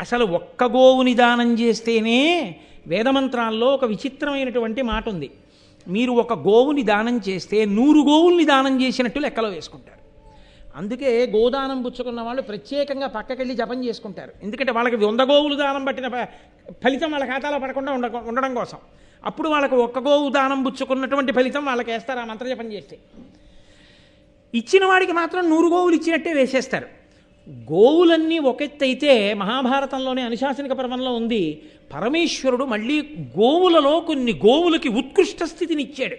అసలు ఒక్క గోవుని దానం చేస్తేనే వేదమంత్రాల్లో ఒక విచిత్రమైనటువంటి మాట ఉంది మీరు ఒక గోవుని దానం చేస్తే నూరు గోవుల్ని దానం చేసినట్టు లెక్కలో వేసుకుంటారు. అందుకే గోదానం పుచ్చుకున్న వాళ్ళు ప్రత్యేకంగా పక్కకెళ్ళి జపం చేసుకుంటారు. ఎందుకంటే వాళ్ళకి వంద గోవులు దానం పట్టిన ఫలితం వాళ్ళ ఖాతాలో పడకుండా ఉండ ఉండడం కోసం. అప్పుడు వాళ్ళకు ఒక్క గోవు దానం పుచ్చుకున్నటువంటి ఫలితం వాళ్ళకి వేస్తారు ఆ మంత్రజపం చేస్తే. ఇచ్చిన వాడికి మాత్రం నూరు గోవులు ఇచ్చినట్టే వేసేస్తారు. గోవులన్నీ ఒకెత్తైతే మహాభారతంలోనే అనుశాసనిక పర్వంలో ఉంది. పరమేశ్వరుడు మళ్ళీ గోవులలో కొన్ని గోవులకి ఉత్కృష్ట స్థితిని ఇచ్చాడు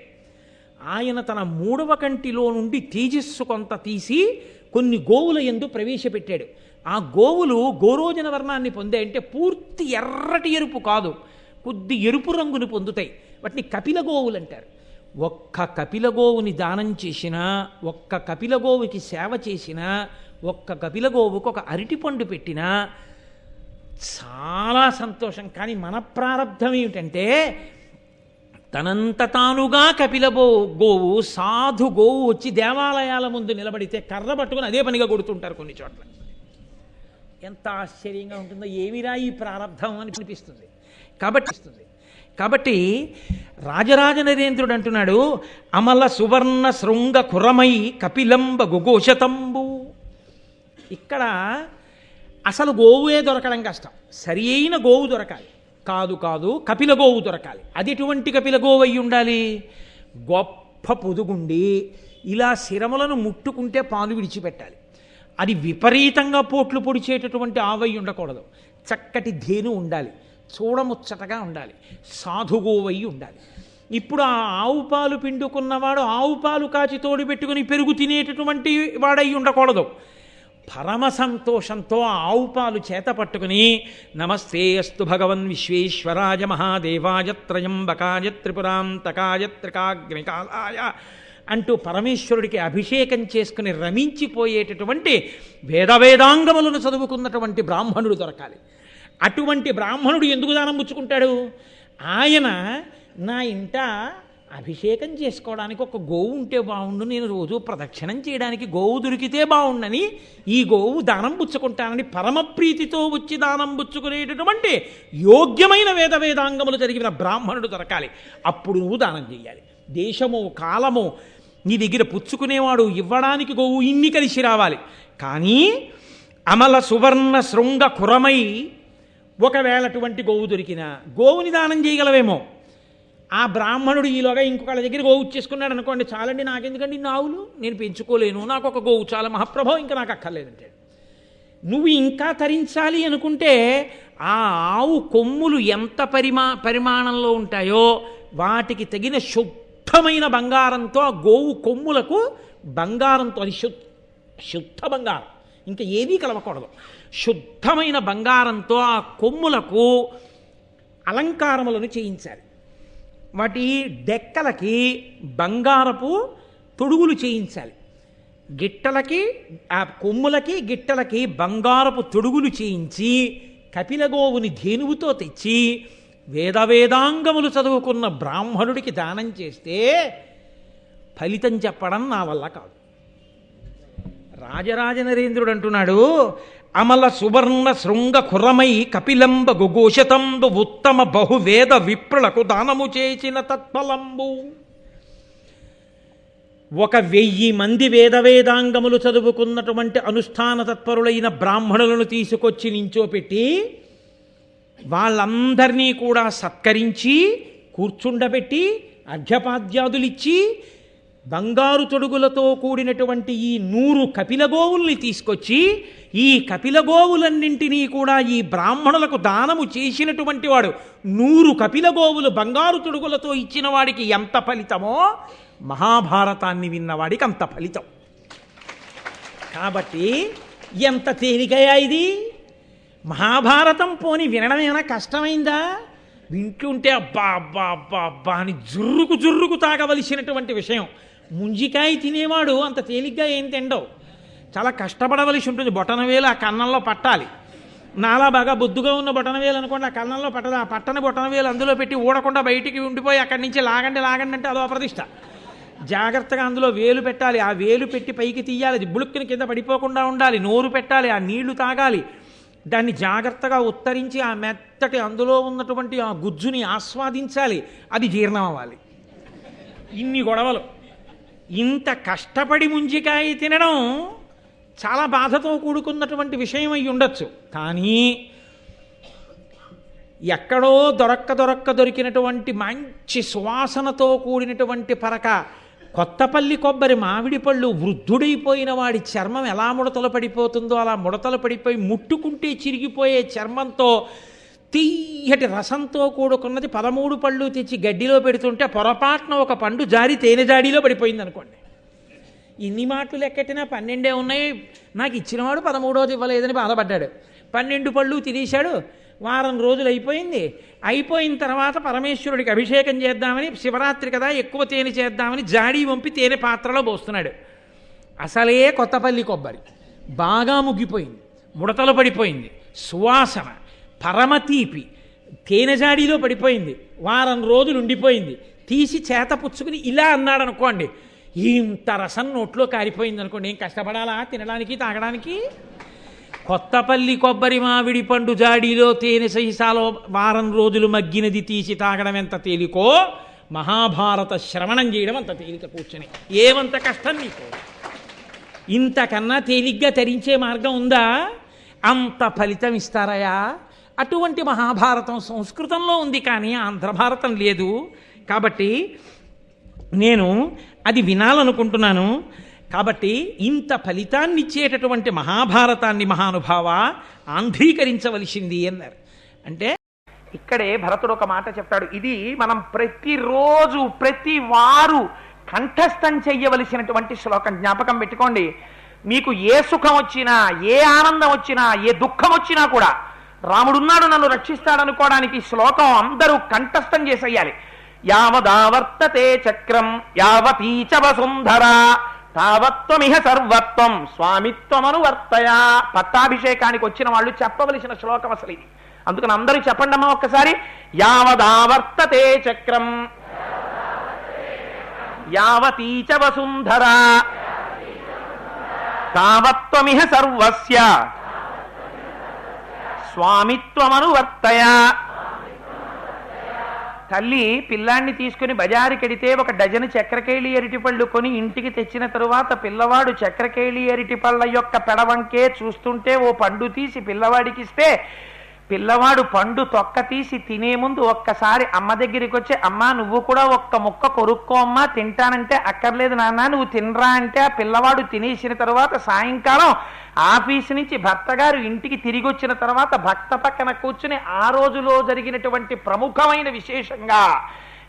ఆయన తన మూడవ కంటిలో నుండి తేజస్సు కొంత తీసి కొన్ని గోవుల ఎందు ప్రవేశపెట్టాడు. ఆ గోవులు గోరోజన వర్ణాన్ని పొందే అంటే పూర్తి ఎర్రటి ఎరుపు కాదు. కొద్ది ఎరుపు రంగును పొందుతాయి. వాటిని కపిల గోవులు అంటారు ఒక్క కపిల గోవుని దానం చేసినా ఒక్క కపిలగోవుకి సేవ చేసినా ఒక్క కపిల గోవుకు ఒక అరటిపండు పెట్టినా చాలా సంతోషం. కానీ మన ప్రారంధం ఏమిటంటే తనంత తానుగా కపిలబో గోవు సాధు గోవు వచ్చి దేవాలయాల ముందు నిలబడితే కర్ర పట్టుకుని అదే పనిగా కొడుతుంటారు కొన్ని చోట్ల. ఎంత ఆశ్చర్యంగా ఉంటుందో ఏమిరా ఈ ప్రారంధం అని అనిపిస్తుంది. కాబట్టి కాబట్టి రాజరాజ నరేంద్రుడు అంటున్నాడు అమల సువర్ణ శృంగ కురమై కపిలంబ గుగోషతంబు. ఇక్కడ అసలు గోవుయే దొరకడం కష్టం. సరి అయిన గోవు దొరకాలి. కాదు కాదు కపిల గోవు దొరకాలి. అది ఎటువంటి కపిల గోవు అయి ఉండాలి? గొప్ప పొదుగుండి. ఇలా శిరములను ముట్టుకుంటే పాలు విడిచిపెట్టాలి. అది విపరీతంగా పోట్లు పొడిచేటటువంటి ఆవై ఉండకూడదు. చక్కటి ధేను ఉండాలి. చూడముచ్చటగా ఉండాలి. సాధుగోవై ఉండాలి. ఇప్పుడు ఆ ఆవు పాలు పిండుకున్నవాడు ఆవు పాలు కాచి తోడు పెట్టుకుని పెరుగు తినేటటువంటి వాడై ఉండకూడదు. పరమ సంతోషంతో ఆవు పాలు చేత పట్టుకుని నమస్తే అస్తు భగవన్ విశ్వేశ్వరాయ మహాదేవాయ త్రయంబకాయ త్రిపురాంతకాయ త్రికాగ్నికాలాయ అంటూ పరమేశ్వరుడికి అభిషేకం చేసుకుని రమించిపోయేటటువంటి వేదవేదాంగములను చదువుకున్నటువంటి బ్రాహ్మణుడు దొరకాలి. అటువంటి బ్రాహ్మణుడు ఎందుకు దానం పుచ్చుకుంటాడు? ఆయన నా ఇంట అభిషేకం చేసుకోవడానికి ఒక గోవు ఉంటే బాగుండు నేను రోజు ప్రదక్షిణం చేయడానికి గోవు దొరికితే బాగుండని ఈ గోవు దానం పుచ్చుకుంటానని పరమప్రీతితో వచ్చి దానం పుచ్చుకునేటటువంటి యోగ్యమైన వేద వేదాంగములు జరిగిన బ్రాహ్మణుడు దొరకాలి. అప్పుడు నువ్వు దానం చేయాలి దేశము కాలము నీ దగ్గర పుచ్చుకునేవాడు ఇవ్వడానికి గోవు ఇన్ని కలిసి రావాలి. కానీ అమల సువర్ణ శృంగ కురమై ఒకవేళ అటువంటి గోవు దొరికినా గోవుని దానం చేయగలవేమో. ఆ బ్రాహ్మణుడు ఈలోగా ఇంకొకళ్ళ దగ్గర గోవు చేసుకున్నాడు అనుకోండి చాలండి నాకెందుకండి ఇన్ని ఆవులు? నేను పెంచుకోలేను నాకు ఒక గోవు చాలా మహాప్రభావం ఇంకా నాకు అక్కర్లేదంటాడు నువ్వు ఇంకా తరించాలి అనుకుంటే ఆ ఆవు కొమ్ములు ఎంత పరిమా పరిమాణంలో ఉంటాయో వాటికి తగిన శుద్ధమైన బంగారంతో ఆ గోవు కొమ్ములకు బంగారంతో అది శుద్ధ శుద్ధ బంగారం. ఇంకా ఏదీ కలవకూడదు. శుద్ధమైన బంగారంతో ఆ కొమ్ములకు అలంకారములను చేయించాలి. వాటి డెక్కలకి బంగారపు తొడుగులు చేయించాలి. గిట్టలకి ఆ కొమ్ములకి గిట్టలకి బంగారపు తొడుగులు చేయించి కపిలగోవుని ధేనువుతో తెచ్చి వేదవేదాంగములు చదువుకున్న బ్రాహ్మణుడికి దానం చేస్తే ఫలితం చెప్పడం నా వల్ల కాదు. రాజరాజ నరేంద్రుడు అంటున్నాడు అమల సువర్ణ శృంగ కురమై కపిలంబ గుఘోషతంబు ఉత్తమ బహువేద విప్రులకు దానము చేసిన తత్ఫలంబు. ఒక వెయ్యి మంది వేదవేదాంగములు చదువుకున్నటువంటి అనుష్ఠాన తత్పరులైన బ్రాహ్మణులను తీసుకొచ్చి నించోపెట్టి వాళ్ళందరినీ కూడా సత్కరించి కూర్చుండబెట్టి అర్ఘ్యపాద్యాదులిచ్చి బంగారు తొడుగులతో కూడినటువంటి ఈ నూరు కపిలగోవుల్ని తీసుకొచ్చి ఈ కపిలగోవులన్నింటినీ కూడా ఈ బ్రాహ్మణులకు దానము చేసినటువంటి వాడు నూరు కపిలగోవులు బంగారు తొడుగులతో ఇచ్చిన వాడికి ఎంత ఫలితమో మహాభారతాన్ని విన్నవాడికి అంత ఫలితం. కాబట్టి ఎంత తేలికయా ఇది? మహాభారతం పోని వినడం ఏమైనా కష్టమైందా? వింటుంటే అబ్బా అబ్బా అబ్బా అబ్బా అని జుర్రుకు జుర్రుకు తాగవలసినటువంటి విషయం. ముంజికాయ తినేవాడు అంత తేలిగ్గా ఏం తిండవు. చాలా కష్టపడవలసి ఉంటుంది. బొటనవేలు ఆ కన్నంలో పట్టాలి. నాలా బాగా బొద్దుగా ఉన్న బొటనవేలు అనుకోండి ఆ కన్నంలో పట్టదు. ఆ పట్టని బొటనవేలు అందులో పెట్టి ఊడకుండా బయటికి ఉండిపోయి అక్కడి నుంచి లాగండి లాగండి అంటే అదో అప్రతిష్ట. జాగ్రత్తగా అందులో వేలు పెట్టాలి. ఆ వేలు పెట్టి పైకి తీయాలి. అది బుളുక్కుని కింద పడిపోకుండా ఉండాలి. నోరు పెట్టాలి. ఆ నీళ్ళు తాగాలి. దాన్ని జాగ్రత్తగా ఉత్తరించి ఆ మెత్తటి అందులో ఉన్నటువంటి ఆ గుజ్జుని ఆస్వాదించాలి. అది జీర్ణం అవ్వాలి. ఇన్ని గొడవలు. ఇంత కష్టపడి ముంజికాయ తినడం చాలా బాధతో కూడుకున్నటువంటి విషయం అయి ఉండొచ్చు. కానీ ఎక్కడో దొరక్క దొరక్క దొరికినటువంటి మంచి సువాసనతో కూడినటువంటి పరక కొత్తపల్లి కొబ్బరి మామిడి పళ్ళు వృద్ధుడైపోయిన వాడి చర్మం ఎలా ముడతలు పడిపోతుందో అలా ముడతలు పడిపోయి ముట్టుకుంటే చిరిగిపోయే చర్మంతో తీయటి రసంతో కూడుకున్నది పదమూడు పళ్ళు తెచ్చి గడ్డిలో పెడుతుంటే పొరపాటున ఒక పండు జారి తేనె జాడీలో పడిపోయింది అనుకోండి. ఇన్ని మాటలు లెక్కెట్టినా పన్నెండే ఉన్నాయి. నాకు ఇచ్చినవాడు పదమూడోది ఇవ్వలేదని బాధపడ్డాడు. పన్నెండు పళ్ళు తినేశాడు. వారం రోజులు అయిపోయింది. అయిపోయిన తర్వాత పరమేశ్వరుడికి అభిషేకం చేద్దామని శివరాత్రి కదా ఎక్కువ తేనె చేద్దామని జాడీ వంపి తేనె పాత్రలో పోస్తున్నాడు. అసలే కొత్తపల్లి కొబ్బరి. బాగా ముగ్గిపోయింది. ముడతలు పడిపోయింది. సువాసన. పరమ తీపి తేనె జాడీలో పడిపోయింది. వారం రోజులు ఉండిపోయింది. తీసి చేత పుచ్చుకుని ఇలా అన్నాడు అనుకోండి ఇంత రసం నోట్లో కారిపోయింది అనుకోండి ఏం కష్టపడాలా? తినడానికి తాగడానికి? కొత్తపల్లి కొబ్బరి మామిడి పండు జాడీలో తేనె సహిసాలో వారం రోజులు మగ్గినది తీసి తాగడం ఎంత తేలికో? మహాభారత శ్రవణం చేయడం అంత తేలిక కూర్చొని. ఏమంత కష్టం నీకు? ఇంతకన్నా తేలిగ్గా తరించే మార్గం ఉందా? అంత ఫలితం ఇస్తారయా? అటువంటి మహాభారతం సంస్కృతంలో ఉంది కానీ ఆంధ్ర భారతం లేదు. కాబట్టి నేను అది వినాలనుకుంటున్నాను. కాబట్టి ఇంత ఫలితాన్ని ఇచ్చేటటువంటి మహాభారతాన్ని మహానుభావ ఆంధ్రీకరించవలసింది అన్నారు. అంటే ఇక్కడే భరతుడు ఒక మాట చెప్తాడు. ఇది మనం ప్రతిరోజు ప్రతి వారు కంఠస్థం చెయ్యవలసినటువంటి శ్లోకం జ్ఞాపకం పెట్టుకోండి. మీకు ఏ సుఖం వచ్చినా ఏ ఆనందం వచ్చినా ఏ దుఃఖం వచ్చినా కూడా రాముడున్నాడు నన్ను రక్షిస్తాడనుకోవడానికి శ్లోకం అందరూ కంఠస్థం చేసేయాలి. యావదావర్తతే చక్రం యావతీచ వసుంధర తావత్వమిహ సర్వత్వం స్వామిత్వమనువర్తయ. పట్టాభిషేకానికి వచ్చిన వాళ్ళు చెప్పవలసిన శ్లోకం అసలు ఇది. అందుకని అందరూ చెప్పండి అమ్మా ఒక్కసారి. యావదావర్తతే చక్రం యావతీచ వసుంధర తావత్వమిహ సర్వస్య. స్వామిత్వమనువర్తయ. తల్లి పిల్లాన్ని తీసుకుని బజారుకెడితే ఒక డజను చక్రకేళి అరటిపళ్ళు కొని ఇంటికి తెచ్చిన తరువాత పిల్లవాడు చక్రకేళి అరటిపళ్ళ యొక్క పెడవంకే చూస్తుంటే ఓ పండు తీసి పిల్లవాడికిస్తే పిల్లవాడు పండు తొక్క తీసి తినే ముందు ఒక్కసారి అమ్మ దగ్గరికి వచ్చి అమ్మ నువ్వు కూడా ఒక్క ముక్క కొరుక్కో అమ్మా తింటానంటే అక్కర్లేదు నాన్న నువ్వు తినరా అంటే ఆ పిల్లవాడు తినేసిన తర్వాత సాయంకాలం ఆఫీస్ నుంచి భర్త గారు ఇంటికి తిరిగి వచ్చిన తర్వాత భక్త పక్కన కూర్చుని ఆ రోజులో జరిగినటువంటి ప్రముఖమైన విశేషంగా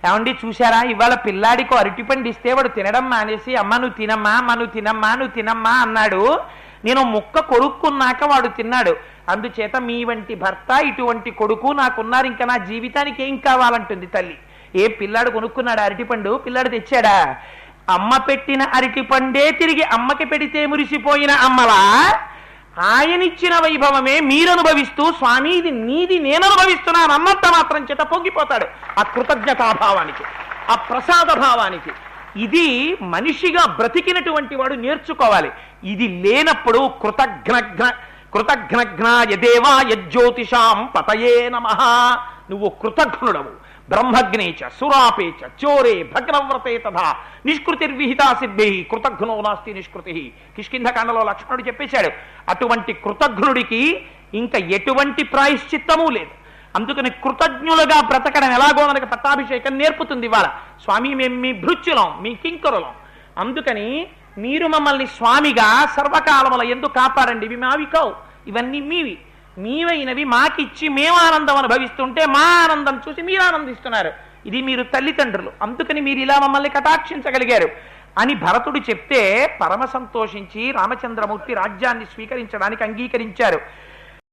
ఏమండి చూసారా ఇవాళ పిల్లాడికి అరటిపండు ఇస్తే వాడు తినడం మానేసి అమ్మ నువ్వు తినమ్మా అమ్మ నువ్వు తినమ్మా నువ్వు తినమ్మా అన్నాడు. నేను ముక్క కొరుక్కున్నాక వాడు తిన్నాడు. అందుచేత మీ వంటి భర్త ఇటువంటి కొడుకు నాకున్నారు. ఇంకా నా జీవితానికి ఏం కావాలంటుంది తల్లి? ఏ పిల్లాడు కొనుక్కున్నాడు అరటిపండు? పిల్లాడు తెచ్చాడా? అమ్మ పెట్టిన అరటిపండే తిరిగి అమ్మకి పెడితే మురిసిపోయిన అమ్మలా? ఆయనిచ్చిన వైభవమే మీరు అనుభవిస్తూ స్వామి ఇది నీది నేను అనుభవిస్తున్నాను అన్నంత మాత్రం చేత పొంగిపోతాడు. ఆ కృతజ్ఞతాభావానికి ఆ ప్రసాద భావానికి ఇది మనిషిగా బ్రతికినటువంటి వాడు నేర్చుకోవాలి. ఇది లేనప్పుడు కృతజ్ఞ కృతఘ్నఘ్న యదేవా యజ్యోతిషాం పతయే నమ. నువ్వు కృతజ్ఞుడవు. బ్రహ్మగ్నేచ సురాపేచ చోరే భగ్నవ్రతే తథా. నిష్కృతిర్విహితా సిద్ధి. కృతజ్ఞో నాస్తి నిష్కృతి. కిష్కింధకాండలో లక్ష్మణుడు చెప్పేశాడు అటువంటి కృతజ్ఞుడికి ఇంకా ఎటువంటి ప్రాయశ్చిత్తమూ లేదు. అందుకని కృతజ్ఞులుగా బ్రతకడం ఎలాగో మనకి పట్టాభిషేకం నేర్పుతుంది ఇవాళ. స్వామి మేము మీ భృత్యులం మీ కింకరులం. అందుకని మీరు మమ్మల్ని స్వామిగా సర్వకాలముల ఎందుకు కాపాడండి. ఇవి మావి కావు ఇవన్నీ మీవి. మీవైనవి మాకిచ్చి మేము ఆనందం అనుభవిస్తుంటే మా ఆనందం చూసి మీరు ఆనందిస్తున్నారు. ఇది మీరు తల్లిదండ్రులు. అందుకని మీరు ఇలా మమ్మల్ని కటాక్షించగలిగారు. అని భరతుడు చెప్తే పరమ సంతోషించి రామచంద్రమూర్తి రాజ్యాన్ని స్వీకరించడానికి అంగీకరించారు.